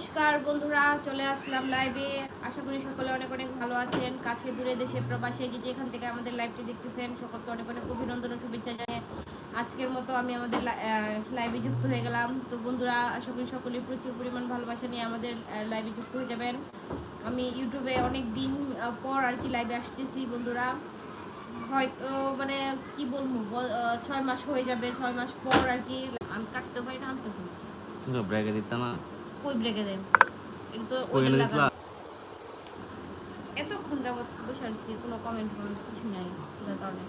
নমস্কার বন্ধুরা, চলে আসলাম লাইভে আশা করি সকলে অনেক অনেক ভালো আছেন। কাছে দূরে দেশে, প্রবাসে যে যেখান থেকে আমাদের লাইভটি দেখতেছেন, সকলকে অনেক অনেক অভিনন্দন ও শুভেচ্ছা জানিয়ে আজকের মতো আমি আমাদের লাইভে যুক্ত হয়ে গেলাম। তো বন্ধুরা, আশা করি সকলে প্রচুর পরিমাণ ভালোবাসা নিয়ে আমাদের লাইভে যুক্ত হয়ে যাবেন। আমি ইউটিউবে অনেক দিন পর আর কি লাইভে আসতেছি বন্ধুরা। হয়তো মানে কি বলব ছয় মাস হয়ে যাবে, ছয় মাস পর আর কি, আমি কাটতে পারি না, আনতে পারি না। কই ব্রেকে দেন এটা তো কই লাগা- এতক্ষণ যাবত বসে আছি কোনো কমেন্ট কিছু নাই যার কারণে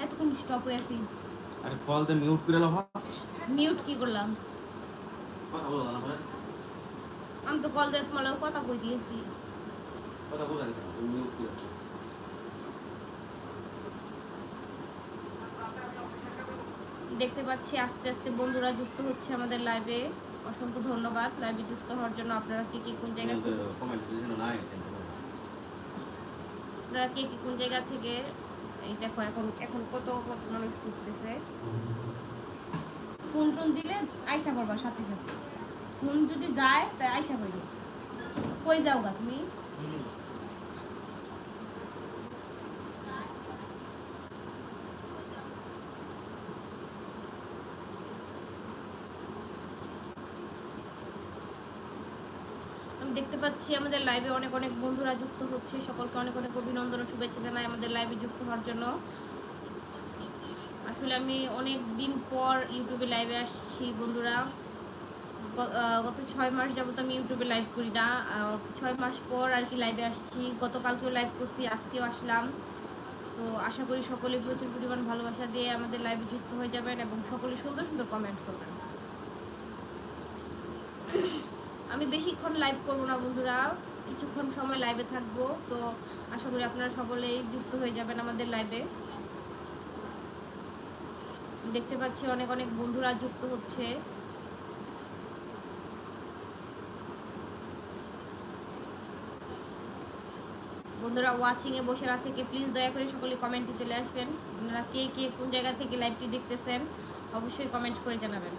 এতক্ষণ স্টপ হয়ে আছি। আরে কল দে মিউট করে লাও মিউট কি করলাম? আমি তো কল দিয়ে তোমার কথা কই দিয়েছি। কথা বলা গেছে না করে দেখতে পাচ্ছি, আস্তে আস্তে বন্ধুরা যুক্ত হচ্ছে আমাদের লাইভে অসংখ্য ধন্যবাদ লাইভে যুক্ত হওয়ার জন্য। আপনারা কে কি কোন জায়গা আপনারা কে কি কোন জায়গা থেকে এই দেখো, এখন এখন কত কত মানুষ ঢুকতেছে। ফোন টোন দিলে আইসা করবা সাথে সাথে। ফোন যদি যায়, তাই আইসা করবে কই যাও তুমি? দেখতে পাচ্ছি আমাদের লাইভে অনেক অনেক বন্ধুরা যুক্ত হচ্ছে। সকলকে অনেক অনেক অভিনন্দন ও শুভেচ্ছা জানাই আমাদের লাইভে যুক্ত হওয়ার জন্য। আসলে আমি অনেক দিন পর ইউটিউবে লাইভে আসছি বন্ধুরা। গত ছয় মাস যাবত আমি ইউটিউবে লাইভ করি না। ছয় মাস পর আর কি লাইভে আসছি। গতকালকেও লাইভ করছি, আজকেও আসলাম। তো আশা করি সকলে প্রচুর পরিমাণ ভালোবাসা দিয়ে আমাদের লাইভে যুক্ত হয়ে যাবেন এবং সকলে সুন্দর সুন্দর কমেন্ট করবেন। আমি বেশিক্ষণ লাইভ করব না বন্ধুরা। কিছুক্ষণ সময় লাইভে থাকব। তো আশা করি আপনারা সকলেই যুক্ত হয়ে যাবেন আমাদের লাইভে দেখতে পাচ্ছি অনেক অনেক বন্ধুরা যুক্ত হচ্ছে। বন্ধুরা ওয়াচিং এ বসে না থেকে প্লিজ দয়া করে সকলে কমেন্টে চলে আসবেন। আপনারা কে কে কোন জায়গা থেকে লাইভটি দেখতেছেন, অবশ্যই কমেন্ট করে জানাবেন।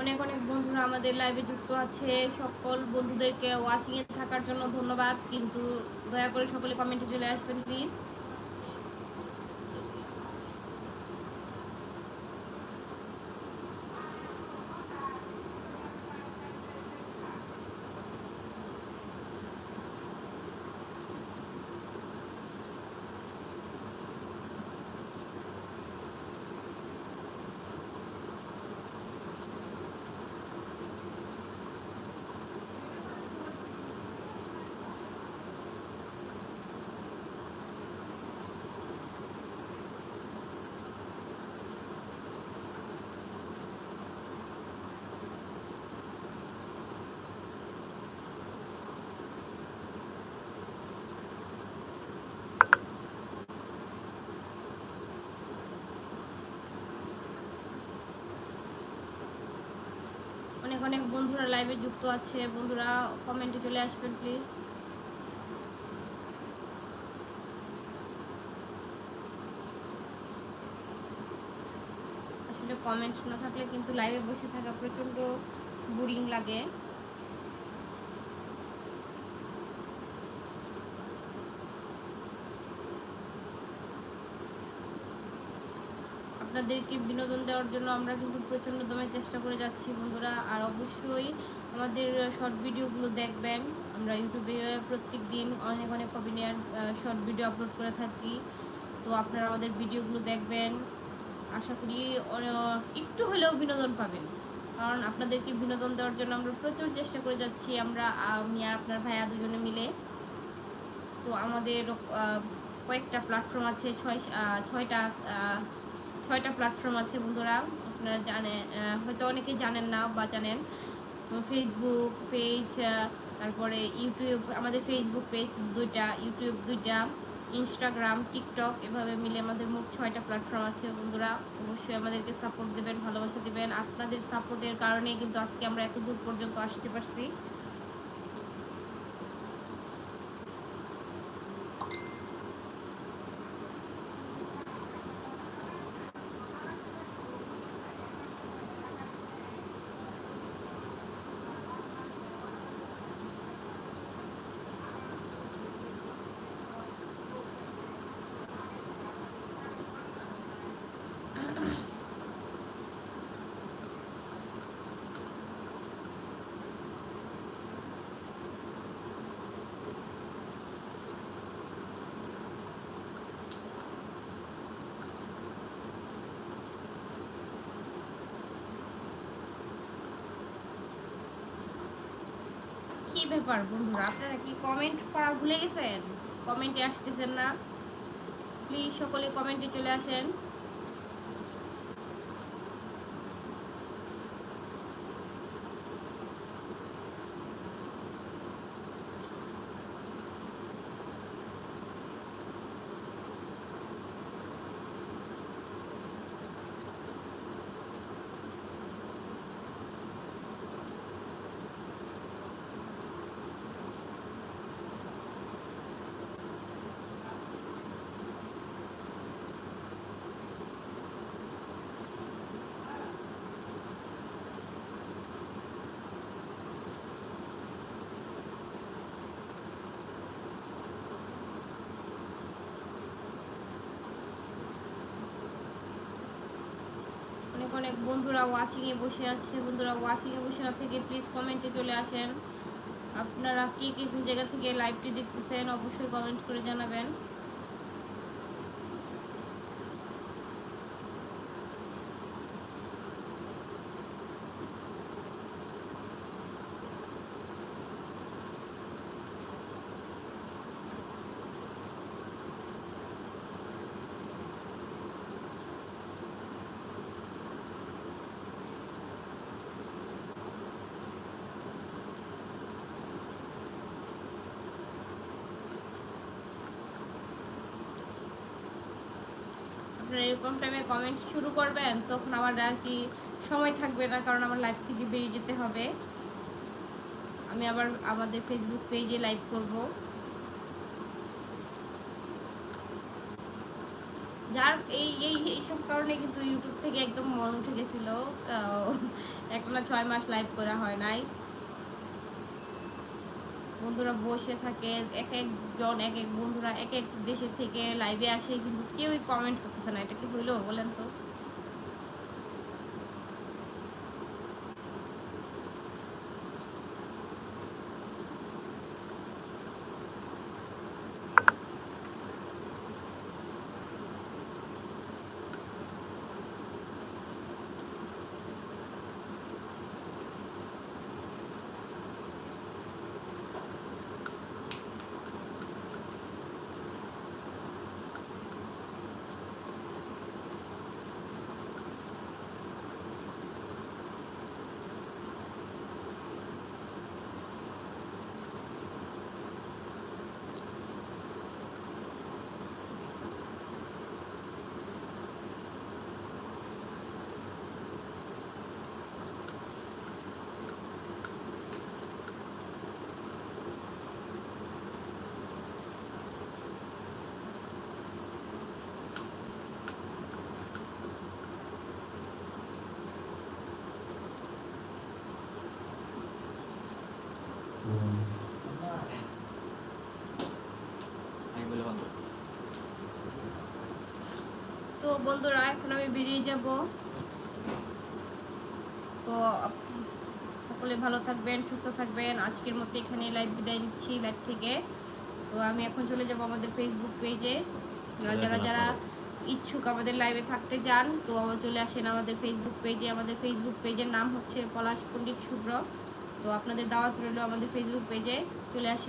অনেক অনেক বন্ধুরা আমাদের লাইভে যুক্ত আছে। সকল বন্ধুদেরকে ওয়াচিংয়ে থাকার জন্য ধন্যবাদ। কিন্তু দয়া করে সকলে কমেন্টে চলে আসবেন প্লিজ অনেক অনেক বন্ধুরা লাইভে যুক্ত আছে। বন্ধুরা কমেন্টে চলে আসবেন প্লিজ আসলে কমেন্ট না থাকলে কিন্তু লাইভে বসে থাকা প্রচণ্ড বোরিং লাগে। আপনাদেরকে বিনোদন দেওয়ার জন্য আমরা কিন্তু প্রচণ্ড দমে চেষ্টা করে যাচ্ছি, বন্ধুরা। আর অবশ্যই আমাদের শর্ট ভিডিওগুলো দেখবেন। আমরা ইউটিউবে প্রত্যেক দিন অনেক অনেক অভিনয়ের শর্ট ভিডিও আপলোড করে থাকি। তো আপনারা আমাদের ভিডিওগুলো দেখবেন। আশা করি একটু হলেও বিনোদন পাবেন। কারণ আপনাদেরকে বিনোদন দেওয়ার জন্য আমরা প্রচুর চেষ্টা করে যাচ্ছি। আমরা, আমি আর আপনার ভাইয়া দুজনে মিলে। তো আমাদের কয়েকটা প্ল্যাটফর্ম আছে, ছয় ছয়টা ছয়টা প্ল্যাটফর্ম আছে বন্ধুরা। আপনারা আহ, হয়তো অনেকে জানেন না বা জানেন। ফেসবুক পেজ তারপরে ইউটিউব আমাদের ফেসবুক পেজ দুইটা ইউটিউব দুইটা ইনস্টাগ্রাম টিকটক এভাবে মিলে আমাদের মোট ছয়টা প্ল্যাটফর্ম আছে বন্ধুরা। অবশ্যই আমাদেরকে সাপোর্ট দেবেন ভালোবাসা দেবেন। আপনাদের সাপোর্টের কারণেই কিন্তু আজকে আমরা এত দূর পর্যন্ত আসতে পারছি। ব্যাপার, বন্ধুরা? আপনারা কি কমেন্ট করা ভুলে গেছেন? কমেন্টে আসতেছেন না। প্লিজ সকলে কমেন্টে চলে আসেন। অনেক বন্ধুরা ওয়াচিংয়ে বসে আছে, বন্ধুরা ওয়াচিংয়ে বসে না থেকে প্লিজ কমেন্টে চলে আসেন। আপনারা কে কে জায়গা থেকে লাইভটি দেখতেছেন, অবশ্যই কমেন্ট করে জানাবেন। এরকম টাইমে কমেন্ট শুরু করবেন, তখন আমার আর কি সময় থাকবে না, কারণ আমার লাইভ থেকে বেরিয়ে যেতে হবে। আমি আবার আমাদের ফেসবুক পেজে লাইভ করব। যার এই এই, এইসব কারণে কিন্তু ইউটিউব থেকে একদম মন উঠে গেছিল। একটা ছয় মাস লাইভ করা হয় নাই। বন্ধুরা বসে থাকে, এক একজন, এক এক বন্ধুরা এক এক দেশে থেকে লাইভে আসে, কিন্তু কেউই কমেন্ট করতেছে না। এটা কি হইল? বলেন তো। বন্ধুরা এখন আমি বেরিয়ে যাব। তো সকলে ভালো থাকবেন সুস্থ থাকবেন। আজকের মতো এখানে লাইভ বিদায় নিচ্ছি লাইভ থেকে। তো আমি এখন চলে যাব আমাদের ফেসবুক পেজে যারা যারা ইচ্ছুক আমাদের লাইভে থাকতে চান তো চলে আসেন আমাদের ফেসবুক পেজে আমাদের ফেসবুক পেজের নাম হচ্ছে পলাশ পণ্ডিত শুভ্র। তো আপনাদের দাওয়াত রইল আমাদের ফেসবুক পেজে চলে আসেন।